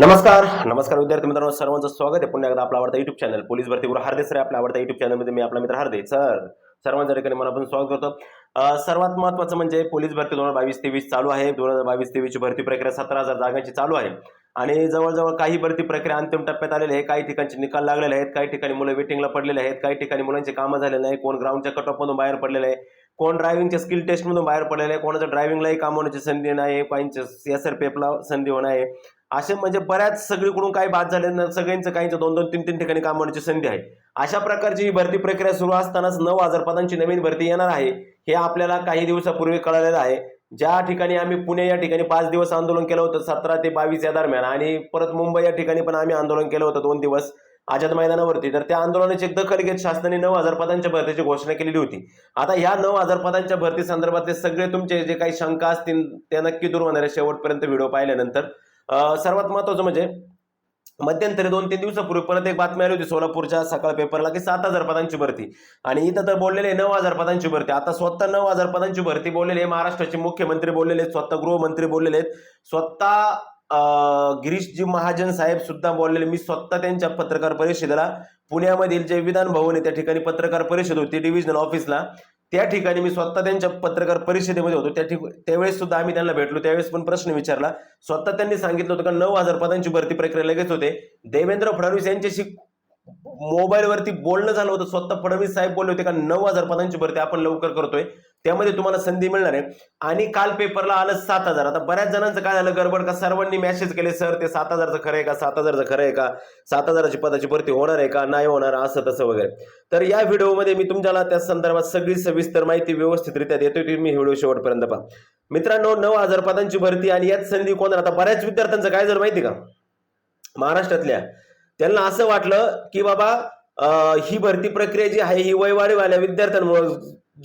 नमस्कार नमस्कार विद्यार्थी मित्रांनो सर्वांचं स्वागत आहे. पुन्हा एकदा आपला आवडता युट्यूब चॅनल पोलीस भरती गुरु हार्दिक सर आपल्या आवडता युट्यूब चॅनलमध्ये मी आपला मित्र हार्दिक सर सर्वांच्या ठिकाणी मला पण स्वागत करतो. सर्वात महत्त्वाचं म्हणजे पोलीस भरती दोन हजार बावीस तेवीस चालू आहे. दोन हजार बावीस तेवीसची भरती प्रक्रिया सतरा हजार जागांची चालू आहे. आणि जवळजवळ काही भरती प्रक्रिया अंतिम टप्प्यात आलेली आहे. काही ठिकाणचे निकाल लागलेले आहेत. काही ठिकाणी मुलं वेटिंगला पडलेले आहेत. काही ठिकाणी मुलांचे कामं झालेले नाही. कोण ग्राउंडच्या कटऑफमधून बाहेर पडलेले आहे. कोण ड्रायव्हिंगच्या स्किल टेस्टमधून बाहेर पडलेले आहे. कोणाचं ड्रायव्हिंगलाही काम होण्याची संधी नाही. काहींच्या एस आर पेपला संधी होणार आहे. असे म्हणजे बऱ्याच सगळीकडून काही बाद झाले सगळ्यांचं काहींचं दोन दोन तीन तीन ठिकाणी काम होण्याची संधी आहे. अशा प्रकारची ही भरती प्रक्रिया सुरू असतानाच नऊ हजार पदांची नवीन भरती येणार आहे. हे आपल्याला काही दिवसापूर्वी कळालेलं आहे. ज्या ठिकाणी आम्ही पुणे या ठिकाणी पाच दिवस आंदोलन केलं होतं सतरा ते बावीस या दरम्यान आणि परत मुंबई या ठिकाणी पण आम्ही आंदोलन केलं होतं दोन दिवस आझाद मैदानावरती तर त्या आंदोलनाची दखल घेत शासनाने नऊ हजार पदांच्या भरतीची घोषणा केलेली होती. आता ह्या नऊ हजार पदांच्या भरती संदर्भातले सगळे तुमचे जे काही शंका असतील त्या नक्की दूर होणार आहे शेवटपर्यंत व्हिडिओ पाहिल्यानंतर सर्वात महत्वाचं म्हणजे मध्यंतरी दोन तीन दिवसापूर्वी परत एक बातमी आली होती सोलापूरच्या सकाळ पेपरला की सात हजार पदांची भरती. आणि इथं तर बोललेले नऊ हजार पदांची भरती. आता स्वतः नऊ हजार पदांची भरती बोललेले आहे. महाराष्ट्राचे मुख्यमंत्री बोललेले आहेत. स्वतः गृहमंत्री बोललेले आहेत. स्वतः गिरीशजी महाजन साहेब सुद्धा बोललेले. मी स्वतः त्यांच्या पत्रकार परिषदेला पुण्यामधील जे विधान भवन आहे त्या ठिकाणी पत्रकार परिषद होती डिव्हिजनल ऑफिसला त्या ठिकाणी मी स्वतः त्यांच्या पत्रकार परिषदेमध्ये होतो. त्या ठिक त्यावेळेस सुद्धा आम्ही त्यांना भेटलो. त्यावेळेस पण प्रश्न विचारला. स्वतः त्यांनी सांगितलं होतं का नऊ हजार पदांची भरती प्रक्रिया लगेच होते. देवेंद्र फडणवीस यांच्याशी मोबाईलवरती बोलणं झालं होतं. स्वतः फडणवीस साहेब बोलले होते का नऊ हजार पदांची भरती आपण लवकर करतोय. त्यामध्ये तुम्हाला संधी मिळणार आहे. आणि काल पेपरला आलं सात हजार. आता बऱ्याच जणांचं काय झालं? गडबड का? सर्वांनी मॅसेज केले सर ते सात हजारचं खरं आहे का? सात हजारचं खरं आहे का? सात हजाराची पदाची भरती होणार आहे का? नाही होणार असं तसं वगैरे. तर या व्हिडिओमध्ये मी तुमच्याला त्या संदर्भात सगळी सविस्तर माहिती व्यवस्थितरित्या देतोय. तुम्ही मी व्हिडिओ शेवटपर्यंत पहा. मित्रांनो नऊ हजार पदांची भरती आणि यात संधी कोण? आता बऱ्याच विद्यार्थ्यांचं काय जर माहिती का? महाराष्ट्रातल्या त्यांना असं वाटलं की बाबा ही भरती प्रक्रिया जी आहे ही वयवाढीवाल्या विद्यार्थ्यांमुळे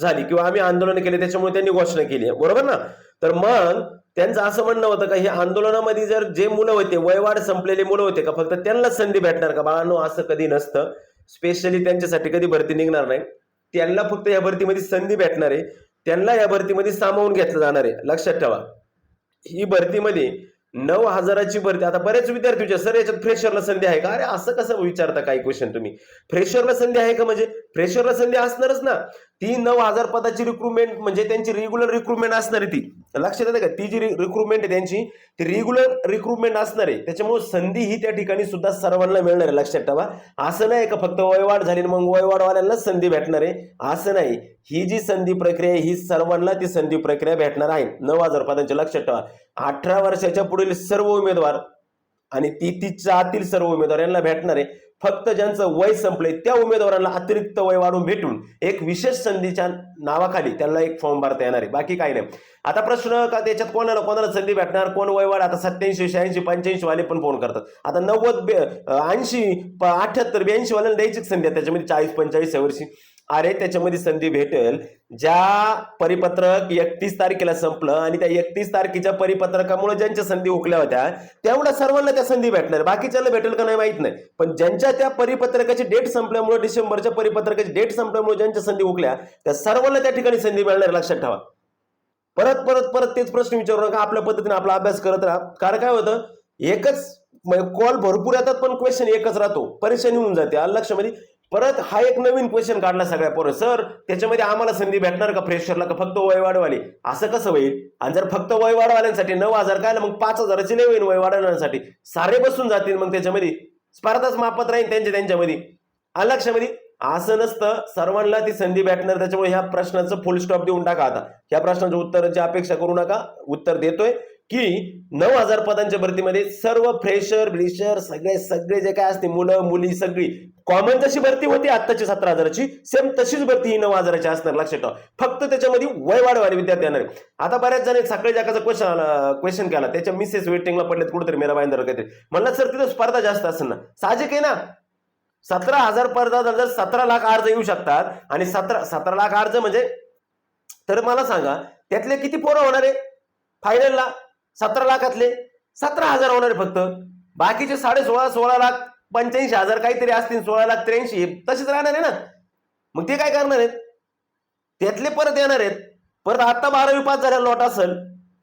झाली किंवा आम्ही आंदोलन केले त्याच्यामुळे त्यांनी घोषणा केली आहे. बरोबर ना? तर मग त्यांचं असं म्हणणं होतं का हे आंदोलनामध्ये जर जे मुलं होते वयवाढ संपलेले मुलं होते का फक्त त्यांना संधी भेटणार का? बाळांनो असं कधी नसतं. स्पेशली त्यांच्यासाठी कधी भरती निघणार नाही. त्यांना फक्त या भरतीमध्ये संधी भेटणार आहे. त्यांना या भरतीमध्ये सामावून घेतलं जाणार आहे. लक्षात ठेवा. ही भरतीमध्ये नऊ हजाराची भरती. आता बरेच विद्यार्थी विचार सर याच्यात फ्रेशरला संधी आहे का? अरे असं कसं विचारता काही क्वेश्चन तुम्ही? फ्रेशरला संधी आहे का म्हणजे? फ्रेशरला संधी असणारच ना. ती नऊ हजार पदाची रिक्रुटमेंट म्हणजे त्यांची रेग्युलर रिक्रुटमेंट असणार आहे ती. लक्षात येतं का? ती जी रिक्रुटमेंट आहे त्यांची ती रेग्युलर रिक्रुटमेंट असणार. आहे त्याच्यामुळे संधी ही त्या ठिकाणी सुद्धा सर्वांना मिळणार आहे लक्षात ठेवा. असं नाही का फक्त वयवाढ झाली मग वयवाढवाल्यांनाच संधी भेटणार आहे? असं नाही. ही जी संधी प्रक्रिया आहे ही सर्वांना ती संधी प्रक्रिया भेटणार आहे. नऊ हजार पदांच्या लक्षात ठेवा. अठरा वर्षाच्या पुढील सर्व उमेदवार आणि ती तिच्या आतील सर्व उमेदवार यांना भेटणार आहे. फक्त ज्यांचं वय संपलंय त्या उमेदवारांना अतिरिक्त वय वाढून भेटून एक विशेष संधीच्या नावाखाली त्यांना एक फॉर्म भरता येणार आहे. बाकी काही नाही. आता प्रश्न का त्याच्यात कोणाला कोणाला संधी भेटणार कोण वय वाढ आता सत्याऐंशी शहाऐंशी पंच्याऐंशी वाले पण फोन करतात. आता नव्वद ऐंशी अठ्याहत्तर ब्याऐंशी वाल्याला द्यायची संधी आहे. त्याच्यामध्ये चाळीस पंचाळीस वर्षी. अरे त्याच्यामध्ये संधी भेटेल. ज्या परिपत्रक एकतीस तारखेला संपलं आणि त्या एकतीस तारखेच्या परिपत्रकामुळे ज्यांच्या संधी उकल्या होत्या तेवढ्या सर्वांना त्या संधी भेटणार. बाकीच्याला भेटेल का नाही माहीत नाही. पण ज्यांच्या त्या परिपत्रकाची डेट संपल्यामुळे डिसेंबरच्या परिपत्रकाची डेट संपल्यामुळे ज्यांच्या संधी उकल्या त्या सर्वांना त्या ठिकाणी संधी मिळणार लक्षात ठेवा. परत परत परत तेच प्रश्न विचारू नका. आपल्या पद्धतीने आपला अभ्यास करत राहा. कारण काय होतं? एकच म्हणजे कॉल भरपूर येतात पण क्वेश्चन एकच राहतो. परेशानी होऊन जाते. लक्षामध्ये? परत हा एक नवीन क्वेश्चन काढला सगळ्या पोरं. सर त्याच्यामध्ये आम्हाला संधी भेटणार का फ्रेशरला का फक्त वयवाढवाले? असं कसं होईल? आणि जर फक्त वयवाढवाल्यांसाठी नऊ हजार काय मग पाच हजाराची नाही होईल वयवाढवण्यासाठी. सारे बसून जातील मग त्याच्यामध्ये. स्पर्धाच मापत राहील त्यांच्या त्यांच्यामध्ये. आलं लक्षामध्ये असं नसतं सर्वांना ती संधी भेटणार. त्याच्यामुळे ह्या प्रश्नाचं फुल स्टॉप देऊन टाका आता. ह्या प्रश्नाच्या उत्तराची अपेक्षा करू नका. उत्तर देतोय. की नऊ हजार पदांच्या भरतीमध्ये सर्व फ्रेशर ब्लिशर सगळे सगळे जे काय असते मुलं मुली सगळी. कॉमन जशी भरती होती आत्ताची सतरा हजाराची. सेम तशीच भरती ही नऊ हजाराची असणार लक्षात ठेवा. फक्त त्याच्यामध्ये वय वाढवाले विद्यार्थी येणार आता बऱ्याच जण सकाळी जाकाचा क्वेश्चन क्वेश्चन केला. त्याच्या मिसेस वेटिंगला पडलेत कुठेतरी मेरा बाईंदर काहीतरी म्हणलं सर तिथं स्पर्धा जास्त असेल ना. साहजिक आहे ना? सतरा हजार पदा जर सतरा लाख अर्ज येऊ शकतात. आणि सतरा सतरा लाख अर्ज म्हणजे तर मला सांगा त्यातले किती पोरं होणार आहे? फायनलला सतरा लाखातले सतरा हजार होणार फक्त. बाकीचे साडे सोळा सोळा लाख पंच्याऐंशी हजार काहीतरी असतील सोळा लाख त्र्याऐंशी तसेच राहणार आहे ना. मग ते काय करणार आहेत? त्यातले परत येणार आहेत. परत आता बारावी पास झालेला लॉट असेल.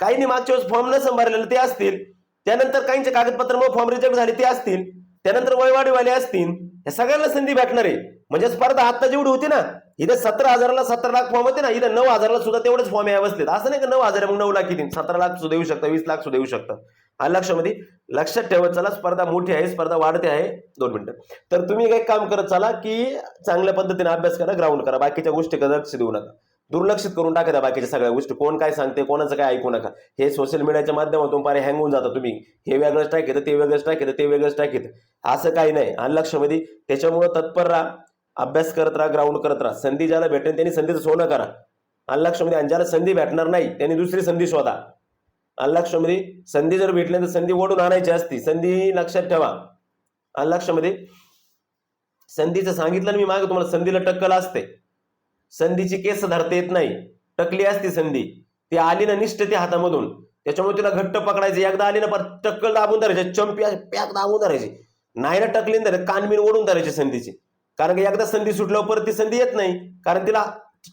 काहींनी मागच्या वेळेस फॉर्म न संभारलेलं ते असतील. त्यानंतर काहींचे कागदपत्र मग फॉर्म रिजेक्ट झाले ते असतील. त्यानंतर वयवाडीवाले असतील. या सगळ्यांना संधी भेटणार आहे. म्हणजे स्पर्धा आत्ता जेवढी होती ना इथं सतरा हजाराला सतरा लाख फॉर्म होते ना इथं नऊ हजारला सुद्धा तेवढेच फॉर्म या बसलेत असं नाही का नऊ हजार मग नऊ लाख किती सतरा लाख सुद्धा येऊ शकतं वीस लाख सुद्धा येऊ शकतं. हा लक्षामध्ये लक्षात ठेवत चला स्पर्धा मोठी आहे स्पर्धा वाढते आहे. दोन मिनिटं. तर तुम्ही काय काम करत चला की चांगल्या पद्धतीने अभ्यास करा ग्राउंड करा. बाकीच्या गोष्टी लक्ष देऊ नका. दुर्लक्षित करून टाका त्या बाकीच्या सगळ्या गोष्टी. कोण काय सांगते कोणाचं काय ऐकू नका. हे सोशल मीडियाच्या माध्यमातून पारे हँग होऊन जाता तुम्ही. हे वेगळंच टाक येतं ते वेगळंच टाक येतं ते वेगळंच टाक येतं. असं काही नाही. आणि लक्षामध्ये त्याच्यामुळं तत्पर राहा अभ्यास करत राहा ग्राउंड करत राहा. संधी ज्याला भेटेल त्यांनी संधीचं सोनं करा. अनलक्षमध्ये आणि ज्याला संधी भेटणार नाही त्यांनी दुसरी संधी शोधा. अनलक्षमध्ये संधी जर भेटली तर संधी ओढून आणायची असती. संधी लक्षात ठेवा. अनलक्षमध्ये संधीचं सांगितलं मी मागे तुम्हाला संधीला टक्कल असते. संधीची केस धरता येत नाही. टकली असती संधी. ती आली ना निष्ठती हातामधून. त्याच्यामुळे तिला घट्ट पकडायची. एकदा आली ना पर टक्कल दाबून धरायची. चंपी पॅक दाबून धरायची. नाही ना टकली ना कानबीन ओढून धरायची संधीची. कारण की एकदा संधी सुटल्यावर परत ती संधी येत नाही. कारण तिला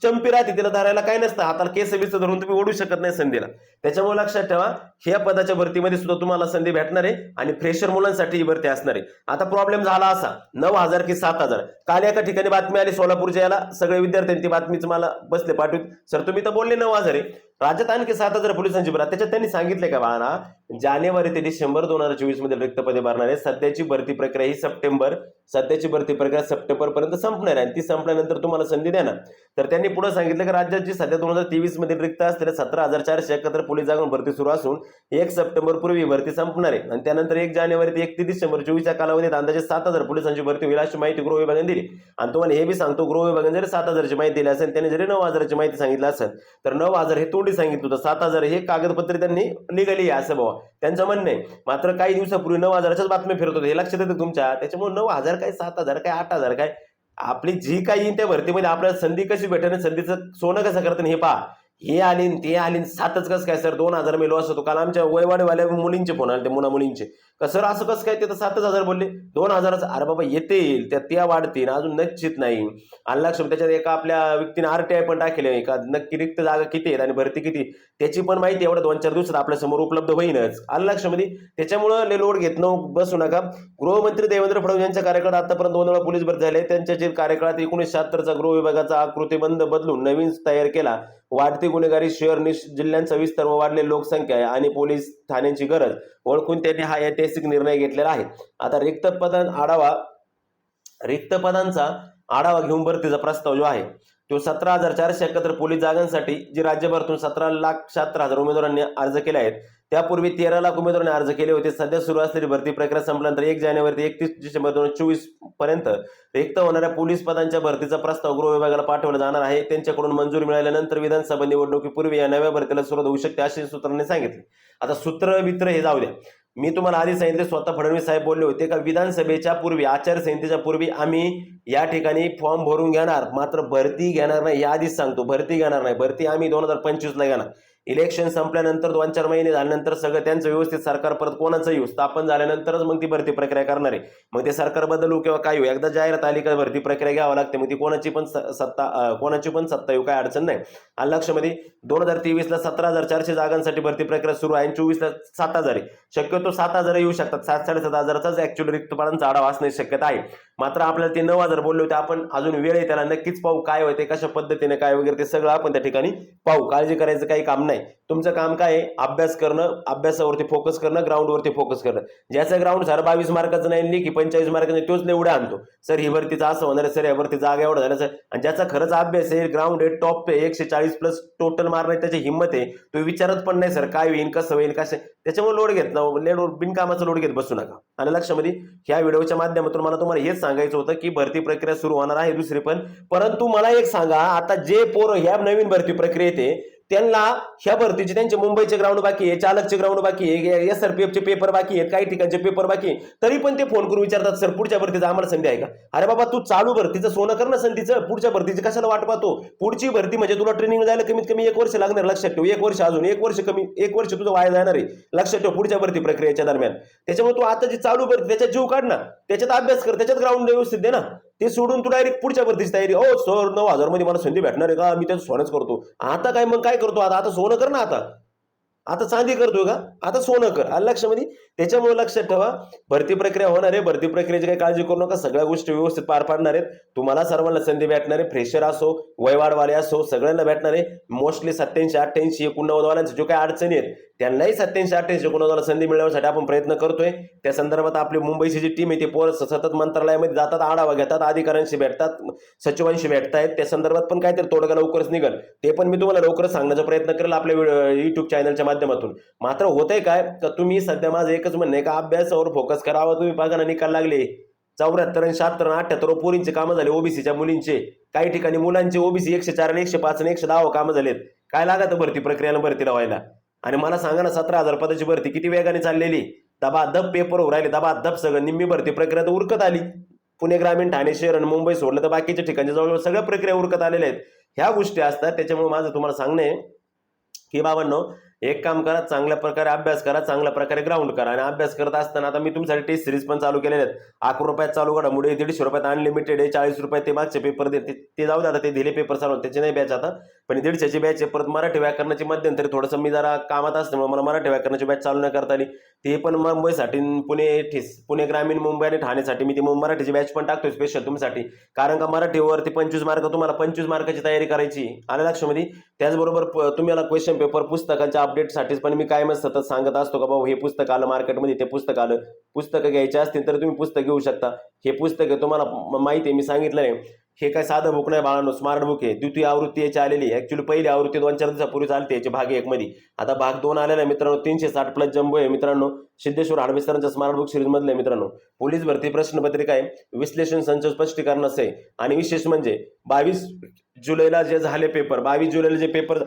चंपी राहते तिला धरायला काय नसतं. हाताला केस बिस धरून तुम्ही ओढू शकत नाही संधीला. त्याच्यामुळे लक्षात ठेवा ह्या पदाच्या भरतीमध्ये सुद्धा तुम्हाला संधी भेटणार आहे आणि फ्रेशर मुलांसाठी ही भरती असणार आहे. आता प्रॉब्लेम झाला असा नऊ हजार की सात हजार. काल एका ठिकाणी बातमी आली सोलापूरच्या याला सगळे विद्यार्थ्यांनी ती बातमीच मला बसले पाठवत सर तुम्ही तर बोलले नऊ हजार आहे. राज्यात आणखी सात हजार पोलिसांची भरा त्याच्यात त्यांनी सांगितले का बाळा जानेवारी ते डिसेंबर दोन हजार चोवीसमध्ये रिक्त पदे भरणार आहे. सध्याची भरती प्रक्रिया ही सप्टेंबर सध्याची भरती प्रक्रिया सप्टेंबर पर्यंत संपणार आहे. आणि ती संपल्यानंतर तुम्हाला संधी देणार. तर त्यांनी पुढे सांगितलं की राज्यात जी सध्या दोन हजार तेवीसमध्ये रिक्त असलेल्या सतरा हजार चारशे एकाहत्तर पोलीस जागांवर भरती सुरू असून एक सप्टेंबर पूर्वी भरती संपणार आहे. आणि त्यानंतर एक जानेवारी ते एकतीस डिसेंबर चोवीसच्या कालावधीत अंदाजे सात हजार पोलिसांची भरती होईल अशी माहिती गृह विभागाने दिली. आणि तुम्हाला हे बी सांगतो गृह विभागाने जरी सात हजारची माहिती दिली असेल त्यांनी जरी नऊ हजाराची माहिती सांगितलं असेल तर नऊ हजार हे तोंडी सांगितलं होतं. सात हजार हे कागदपत्र त्यांनी निघाली आहे असं बाबा त्यांचं म्हणणं आहे. मात्र काही दिवसापूर्वी नऊ हजाराच्याच बातम्या फिरत होते हे लक्षात येतं तुमच्या? त्याच्यामुळे नऊ हजार काय सात हजार काय आठ हजार काय? आपली जी काही येईन त्या भरतीमध्ये आपल्याला संधी कशी भेटेल संधीचं सोनं कसं करतं हे पहा. हे आली ते आली सातच कसं काय सर? दोन हजार मेलो असतो काल आमच्या वयवाडीवाल्या मुलींचे फोन आले ते मुला मुलींचे. का सर असं कसं काय ते तर सातच हजार बोलले? दोन हजाराचं. अरे बाबा येतील. त्या त्या वाढतील. अजून निश्चित नाही. आणि लक्ष त्याच्यात एका आपल्या व्यक्तीने आरटीआय पण टाकेले आहे. का नक्की रिक्त जागा किती आहेत आणि भरती किती त्याची पण माहिती एवढ्या दोन चार दिवसात आपल्यासमोर उपलब्ध होईनच. आलं लक्षामध्ये त्याच्यामुळं ले लोड घेत नऊ बसू नका. गृहमंत्री देवेंद्र फडणवीस यांच्या कार्यकाळात आतापर्यंत दोन वेळा पोलीस भरती झाले. त्यांच्या जे कार्यकाळात एकोणीस शहात्तरचा गृह विभागाचा आकृतीबंध बदलून नवीन तयार केला. वाढती गुन्हेगारी शहर निश जिल्ह्यांचा विस्तार व वाढलेली लोकसंख्या आहे आणि पोलीस ठाण्यांची गरज ओळखून त्यांनी हा ऐतिहासिक निर्णय घेतलेला आहे. आता रिक्त पदां आढावा रिक्त पदांचा आढावा घेऊन भरतीचा प्रस्ताव जो आहे तो सतरा हजार चारशे एकाहत्तर पोलीस जागांसाठी जी राज्यभरातून सतरा लाख शहात्तर हजार उमेदवारांनी अर्ज केले आहेत. त्यापूर्वी तेरा लाख उमेदवारांनी अर्ज केले होते. सध्या सुरू असलेली भरती प्रक्रिया संपल्यानंतर एक जानेवारी ते एकतीस डिसेंबर दोन हजार चोवीसपर्यंत रिक्त होणाऱ्या पोलीस पदांच्या भरतीचा प्रस्ताव गृह विभागाला पाठवला जाणार आहे. त्यांच्याकडून मंजुरी मिळाल्यानंतर विधानसभा निवडणुकीपूर्वी या नव्या भरतीला सुरुवात होऊ शकते असे सूत्रांनी सांगितले. आता सूत्र मित्र हे जाऊ द्या. मी तुम्हाला आधी सांगितले स्वतः फडणवीस साहेब बोलले होते का विधानसभेच्या पूर्वी आचारसंहितेच्या पूर्वी आम्ही या ठिकाणी फॉर्म भरून घेणार मात्र भरती घेणार नाही या आधीच सांगतो भरती घेणार नाही. भरती आम्ही दोन हजार पंचवीसला घेणार. इलेक्शन संपल्यानंतर दोन चार महिने झाल्यानंतर सगळं त्यांचं व्यवस्थित सरकार परत कोणाचं येऊ स्थापन झाल्यानंतरच मग ती भरती प्रक्रिया करणार आहे. मग ते सरकार बदलू किंवा काय येऊ एकदा जाहिरात आली का भरती प्रक्रिया घ्यावं लागते. मग ती कोणाची पण स- सत्ता कोणाची पण सत्ता येऊ काय अडचण नाही. आणि लक्षमध्ये दोन हजार तेवीसला सतरा हजार चारशे जागांसाठी भरती प्रक्रिया सुरू आहे आणि चोवीसला सात हजार आहे. शक्यतो सात हजार येऊ शकतात. सात साडेसात हजाराचाच ऍक्च्युअली रिक्तपणांचा आढावा असण्याची शक्यता आहे. मात्र आपल्याला ते नऊ हजार बोलले होते. आपण अजून वेळ आहे त्याला. नक्कीच पाहू काय होते कशा पद्धतीने काय वगैरे ते सगळं आपण त्या ठिकाणी पाहू. काळजी करायचं काही काम नाही. तुमचं काम काय आहे? अभ्यास करणं अभ्यासावरती फोकस करणं ग्राउंडवरती फोकस करणं. ज्याचं ग्राउंड सर बावीस मार्काचं नाही की पंचेचाळीस मार्काचं नाही तोच एवढं आणतो. सर ही भरतीचा असं होणार सर या भरती जागा एवढं झालं सर. आणि ज्याचा खरंच अभ्यास आहे ग्राउंड आहे टॉप आहे एकशे चाळीस प्लस टोटल मारणार त्याची हिंमत आहे. तो विचारत पण नाही सर काय होईल कसं होईल कसं? त्याच्यामुळे लोड घेत ना लेड बिनकामाचा लोड घेत बसू नका. आणि लक्षामध्ये ह्या व्हिडिओच्या माध्यमातून मला तुम्हाला हेच सांगायचं होतं की भरती प्रक्रिया सुरू होणार आहे दुसरी पण परंतु मला एक सांगा आता जे पोरं ह्या नवीन भरती प्रक्रियेत आहे त्यांना ह्या भरतीचे त्यांचे मुंबईचे ग्राउंड बाकी आहे चालकचे ग्राउंड बाकी आहे एस आर पी एफचे पेपर बाकी आहेत काही ठिकाणचे पेपर बाकी आहे. तरी पण ते फोन करून विचारतात सर पुढच्या भरतीचा आम्हाला संधी आहे का? अरे बाबा तू चालू भरतीचं सोनं कर ना संधीचं. पुढच्या भरतीची कशाला वाट पाहतो? पुढची भरती म्हणजे तुला ट्रेनिंग जायला कमीत कमी एक वर्ष लागणार लक्षात ठेव. एक वर्ष अजून एक वर्ष कमी एक वर्ष तुझं वाया जाणार आहे. लक्षात ठेव पुढच्या भरती प्रक्रियेच्या दरम्यान. त्याच्यामुळे तू आता जी चालू भरती त्याच्यात जीव काढ ना. त्याच्यात अभ्यास कर त्याच्यात ग्राउंड व्यवस्थित दे ना. ते सोडून तू डायरेक्ट पुढच्या भरतीची तयारी. हो सर नऊ हजारमध्ये मला संधी भेटणार आहे का? मी त्याचं सोनच करतो. आता काय मग काय करतो? आता आता सोनं कर ना आता. आता चांदी करतोय का? आता सोनं कर. आलं लक्षामध्ये? त्याच्यामुळे लक्षात ठेवा भरती प्रक्रिया होणार आहे. भरती प्रक्रियेची काही काळजी करू नका. सगळ्या गोष्टी व्यवस्थित पार पाडणार आहेत. तुम्हाला सर्वांना संधी भेटणार आहे. फ्रेशर असो वयवाडवाले असो सगळ्यांना भेटणार आहे. मोस्टली सत्याऐंशी अठ्ठ्याऐंशी एकोणनव्वदवाल्यांच्या जो काही अडचणी आहेत त्यांनाही सत्याऐंशी अठ्ठ्याऐंशी एकोणनव्वदला संधी मिळवण्यासाठी आपण प्रयत्न करतोय त्या संदर्भात आपली मुंबईची जी टीम आहे ती पोर सतत मंत्रालयामध्ये जातात आढावा घेतात अधिकाऱ्यांशी भेटतात सचिवांशी भेटतायत त्या संदर्भात पण काहीतरी तोडगा लवकरच निघल. ते पण मी तुम्हाला लवकरच सांगण्याचा प्रयत्न करेल आपल्या युट्यूब चॅनलच्या माध्यमातून. मात्र होतंय काय तर तुम्ही सध्या माझं एकच म्हणणं आहे का अभ्यासावर फोकस करावा? तुम्ही बघा ना निकाल लागले. चौऱ्याहत्तर आणि शहात्तर अठ्ठ्याहत्तर पोरींचे कामं झाले ओबीसीच्या मुलींचे. काही ठिकाणी मुलांचे ओबीसी एकशे चार आणि एकशे पाच आणि एकशे दहा कामं झालेत. काय लागतं भरती प्रक्रियाला भरतीला व्हायला? आणि मला सांगा ना सतरा हजार पदाची भरती किती वेगाने चाललेली? दबा दब पेपर होऊ राहिले दबा दब सगळं निम्मी भरती प्रक्रिया तर उरकत आली. पुणे ग्रामीण ठाणे शहर आणि मुंबई सोडलं तर बाकीच्या ठिकाणी जवळजवळ सगळ्या प्रक्रिया उरकत आलेल्या आहेत. ह्या गोष्टी असतात त्याच्यामुळे माझं तुम्हाला सांगणं आहे की बाबांनो एक काम करा चांगल्या प्रकारे अभ्यास करा चांगल्या प्रकारे ग्राउंड करा. आणि अभ्यास करत असताना आता मी तुमच्यासाठी टेस्ट सिरीज पण चालू केलेले आहेत. अकरा रुपयात चालू घडामोडी दीडशे रुपयात अनलिमिटेड आहे चाळीस रुपयात ते मागचे पेपर दे ते- जाऊ दे आता ते दिले पेपर चालू त्याचे नाही बॅच आता. पण दीडशेची बॅच आहे. परत मराठी व्याकरणाची मध्यंतरी थोडंसं मी जरा कामात असल्यामुळे मला मराठी व्याकरणाची बॅच चालू नाही करता आली. ती पण मुंबईसाठी पुणे ठेस पुणे ग्रामीण मुंबई आणि ठाण्यासाठी मी ती मराठीची बॅच पण टाकतोय स्पेशल तुमच्यासाठी. कारण का मराठीवरती पंचवीस मार्क तुम्हाला पंचवीस मार्काची तयारी करायची आलं लक्षामध्ये? त्याचबरोबर प- तुम्हाला क्वेश्चन पेपर पुस्तकांच्या अपडेटसाठीच पण मी कायमच सतत सांगत असतो का भाऊ हे पुस्तक आलं मार्केटमध्ये ते पुस्तक आलं. पुस्तकं घ्यायची असतील तर तुम्ही पुस्तक घेऊ शकता. हे पुस्तक तुम्हाला माहिती आहे मी सांगितलं नाही. हे काय साधं बुक नाही बाळांनो स्मार्ट बुक आहे. द्वितीय आवृत्ती याची आलेली आहे. ॲक्च्युली पहिली आवृत्ती दोन चार दिवसापूर्वी चालते याची भाग एक मध्ये. आता भाग दोन आलेला आहे मित्रांनो तीनशे साठ प्लस जम्बो आहे मित्रांनो. सिद्धेश्वर हाडमिस्त्रांच्या स्मार्ट बुक सिरीज मित्रांनो. पोलीस भरती प्रश्नपत्रिका आहे. विश्लेषण संच स्पष्टीकरण आहे. आणि विशेष म्हणजे बावीस जुलैला जे झाले पेपर बावीस जुलैला जे पेपर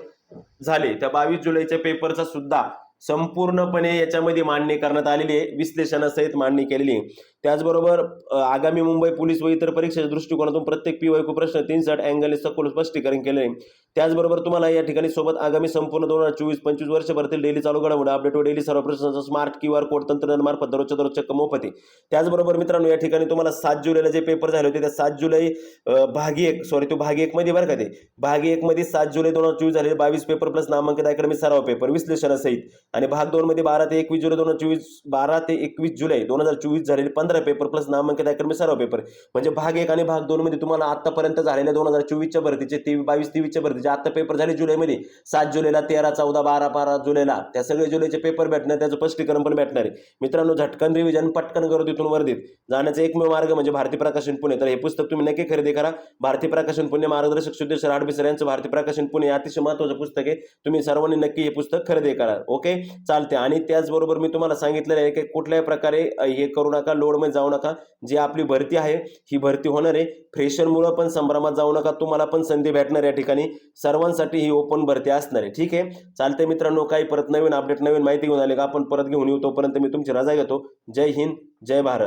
झाले त्या बावीस जुलैच्या पेपरचा सुद्धा संपूर्णपणे याच्यामध्ये मांडणी करण्यात आलेली आहे. विश्लेषणासहित मांडणी केलेली आहे. त्याचबरोबर आगामी मुंबई पोलीस व इतर परीक्षेच्या दृष्टिकोनातून प्रत्येक पी वायकू प्रश्न तीन साठ अँगलने सखोल स्पष्टीकरण केले आहे त्याचबरोबर तुम्हाला या ठिकाणी सोबत आगामी संपूर्ण दोन हजार चोवीस पंचवीस वर्षभरातील डेली चालू घडामोडी अपडेट व डेली सर्व प्रश्नांचा स्मार्ट क्यू आर कोड तंत्रज्ञानामार्फत दररोजच्या दररोज चक्क मोफत. आहे त्याचबरोबर मित्रांनो या ठिकाणी तुम्हाला सात जुलैला जे पेपर झाले होते त्या सात जुलै भागी एक सॉरी तो भागी एक मध्ये बरं का ते? भागी एक मध्ये सात जुलै दोन हजार चोवीस झाले बावीस पेपर प्लस नामांकित अकॅडमी सराव पेपर विश्लेषणासहित. आणि भाग दोन मध्ये बारा ते एकवीस जुलै दोन हजार चोवीस बारा ते एकवीस जुलै दोन हजार चोवीस झालेले पंधरा पेपर प्लस नामांकित अकॅडमी सर्व पेपर. म्हणजे भाग एक आणि भाग दोन मध्ये तुम्हाला आतापर्यंत झालेल्या दोन हजार चोवीसच्या भरतीचे तेवीस बावीस तेवीसच्या भरतीचे आता पेपर झाले जुलैमध्ये. सात जुलैला तेरा चौदा बारा बारा जुलैला. त्या सगळे जुलैचे पेपर भेटणार त्याचं स्पष्टीकरण पण भेटणार आहे. मित्रांनो झटकन रिव्हिजन पटकन करू तिथून वर्धित. जाण्याचा एकमेव मार्ग म्हणजे भारती प्रकाशन पुणे. तर हे पुस्तक तुम्ही नक्की खरेदी करा. भारतीय प्रकाशन पुणे मार्गदर्शक सिद्धेश्वर हाडबिसर यांचं भारतीय प्रकाशन पुणे हे अतिशय महत्त्वाचं पुस्तक आहे. तुम्ही सर्वांनी नक्की हे पुस्तक खरेदी करा. ओके? चालते आणि त्याचबरोबर मी तुम्हाला सांगितलेलं आहे की कुठल्याही प्रकारे हे करू नका. लोडमध्ये जाऊ नका. जी आपली भरती आहे ही भरती होणार आहे. फ्रेशरमुळं पण संभ्रमात जाऊ नका. तुम्हाला पण संधी भेटणार या ठिकाणी. सर्वांसाठी ही ओपन भरती असणार आहे. ठीक आहे? चालते मित्रांनो काही परत नवीन अपडेट नवीन माहिती घेऊन आले का? आपण परत घेऊन येऊ. तोपर्यंत मी तुमची रजा घेतो. जय हिंद जय भारत.